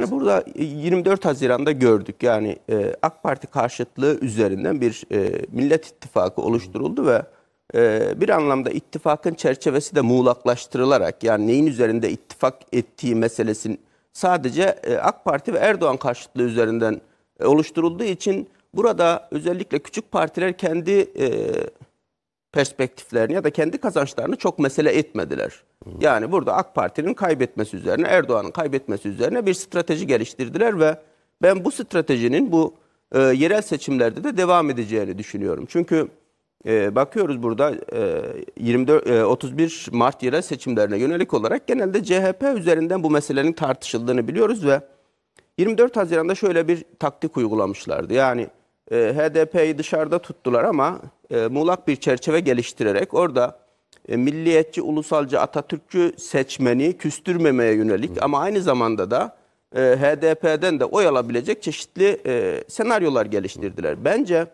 Yani burada 24 Haziran'da gördük. Yani e, AK Parti karşıtlığı üzerinden bir e, Millet İttifakı oluşturuldu ve e, bir anlamda ittifakın çerçevesi de muğlaklaştırılarak yani neyin üzerinde ittifak ettiği meselesinin sadece e, AK Parti ve Erdoğan karşıtlığı üzerinden e, oluşturulduğu için burada özellikle küçük partiler kendi e, perspektiflerini ya da kendi kazançlarını çok mesele etmediler. Yani burada AK Parti'nin kaybetmesi üzerine, Erdoğan'ın kaybetmesi üzerine bir strateji geliştirdiler ve ben bu stratejinin bu e, yerel seçimlerde de devam edeceğini düşünüyorum. Çünkü e, bakıyoruz burada e, 24 e, 31 Mart yerel seçimlerine yönelik olarak genelde CHP üzerinden bu meselenin tartışıldığını biliyoruz ve 24 Haziran'da şöyle bir taktik uygulamışlardı. Yani e, HDP'yi dışarıda tuttular ama e, muğlak bir çerçeve geliştirerek orada e, milliyetçi, ulusalcı, Atatürkçü seçmeni küstürmemeye yönelik ama aynı zamanda da e, HDP'den de oy alabilecek çeşitli e, senaryolar geliştirdiler. Bence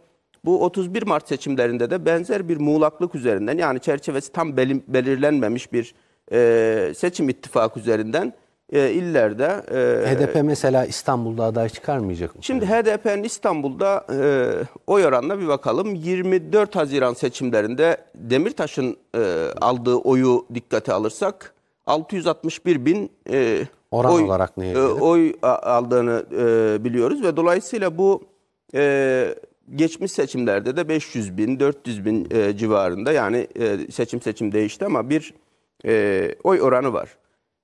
bu 31 Mart seçimlerinde de benzer bir muğlaklık üzerinden yani çerçevesi tam belirlenmemiş bir e, seçim ittifakı üzerinden e, illerde e, HDP mesela İstanbul'da aday çıkarmayacak mı? Şimdi HDP'nin İstanbul'da e, oy oranına bir bakalım. 24 Haziran seçimlerinde Demirtaş'ın e, aldığı oyu dikkate alırsak 661 bin e, Oran oy, olarak neye e, oy aldığını e, biliyoruz ve dolayısıyla bu e, geçmiş seçimlerde de 500 bin, 400 bin e, civarında yani e, seçim seçim değişti ama bir e, oy oranı var.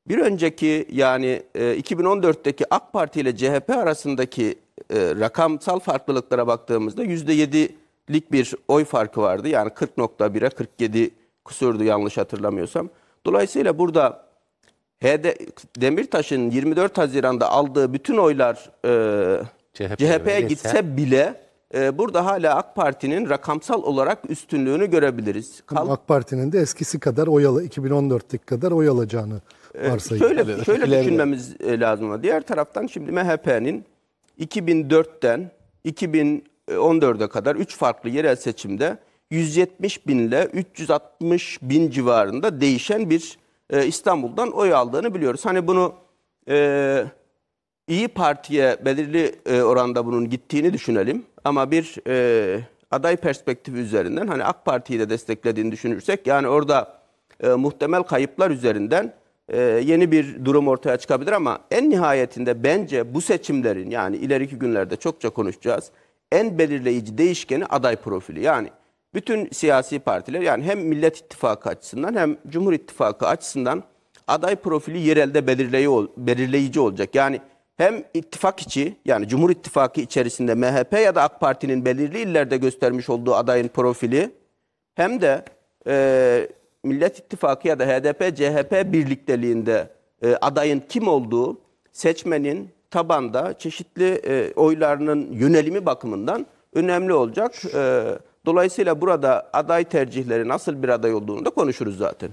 Bir önceki yani e, 2014'teki AK Parti ile CHP arasındaki e, rakamsal farklılıklara baktığımızda %7'lik bir oy farkı vardı. Yani 40.1'e 47 kusurdu yanlış hatırlamıyorsam. Dolayısıyla burada HD, Demirtaş'ın 24 Haziran'da aldığı bütün oylar e, CHP 'ye CHP'ye verirse- gitse bile e, burada hala AK Parti'nin rakamsal olarak üstünlüğünü görebiliriz. Kal- AK Parti'nin de eskisi kadar oy al 2014'teki kadar oy alacağını varsayıyor. Şöyle Tabii, şöyle de. düşünmemiz e, lazım diğer taraftan şimdi MHP'nin 2004'ten 2014'e kadar 3 farklı yerel seçimde 170 bin ile 360 bin civarında değişen bir e, İstanbul'dan oy aldığını biliyoruz. Hani bunu e, İyi Parti'ye belirli e, oranda bunun gittiğini düşünelim. Ama bir e, aday perspektifi üzerinden hani AK Parti'yi de desteklediğini düşünürsek yani orada e, muhtemel kayıplar üzerinden e, yeni bir durum ortaya çıkabilir ama en nihayetinde bence bu seçimlerin yani ileriki günlerde çokça konuşacağız. En belirleyici değişkeni aday profili. Yani bütün siyasi partiler yani hem Millet İttifakı açısından hem Cumhur İttifakı açısından aday profili yerelde belirleyici, olacak. Yani hem ittifak içi yani Cumhur İttifakı içerisinde MHP ya da AK Parti'nin belirli illerde göstermiş olduğu adayın profili hem de e, Millet İttifakı ya da HDP CHP birlikteliğinde e, adayın kim olduğu seçmenin tabanda çeşitli e, oylarının yönelimi bakımından önemli olacak. E, dolayısıyla burada aday tercihleri nasıl bir aday olduğunu da konuşuruz zaten.